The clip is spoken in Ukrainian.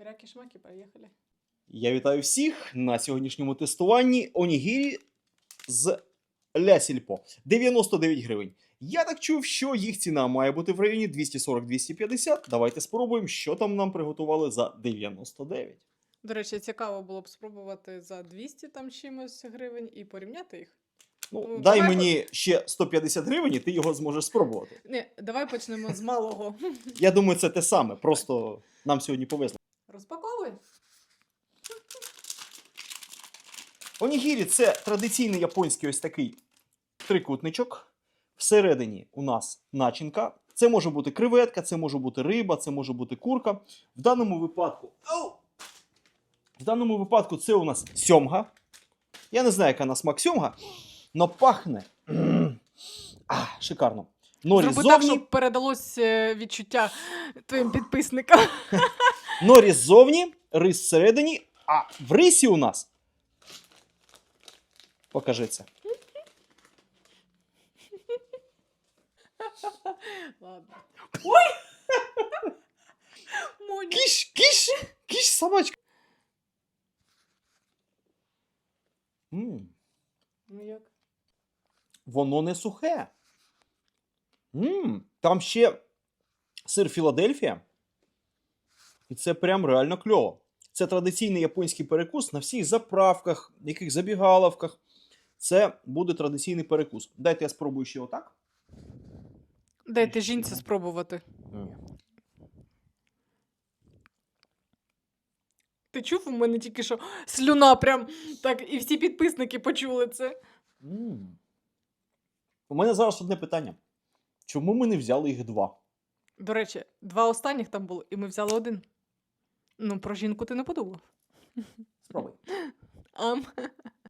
Пиряки-шмаки, поїхали. Я вітаю всіх на сьогоднішньому тестуванні Онігірі з Ля Сільпо. 99 гривень. Я так чув, що їх ціна має бути в районі 240-250. Давайте спробуємо, що там нам приготували за 99. До речі, цікаво було б спробувати за 200 там чимось гривень і порівняти їх. Ну, Ну, дай давай мені ще 150 гривень, і ти його зможеш спробувати. Ні, давай почнемо з малого. Я думаю, це те саме. Просто нам сьогодні повезло. Онігірі це традиційний японський ось такий трикутничок. Всередині у нас начинка. Це може бути креветка, це може бути риба, це може бути курка. В даному випадку. В даному випадку це у нас сьомга. Я не знаю, яка на смак сьомга, але пахне. А, шикарно. Норі Зроби так, ззовні, щоб передалось е, відчуття твоїм підписникам. норі ззовні, рис всередині, а в рисі у нас. Покажи це. Ладно. Ой! Моня. Кіш, кіш, кіш, собачка. М, Ну як? воно не сухе. М, там ще сир Філадельфія. І це прям реально кльово. Це традиційний японський перекус на всіх заправках, яких забігаловках. Це буде традиційний перекус. Дайте я спробую ще отак. Дайте жінці спробувати. Ні. Ти чув у мене тільки що слюна прям так, і всі підписники почули це. М. У мене зараз одне питання. Чому ми не взяли їх два? До речі, два останніх там було, і ми взяли один. Ну, про жінку ти не подумав. Спробуй. Ам.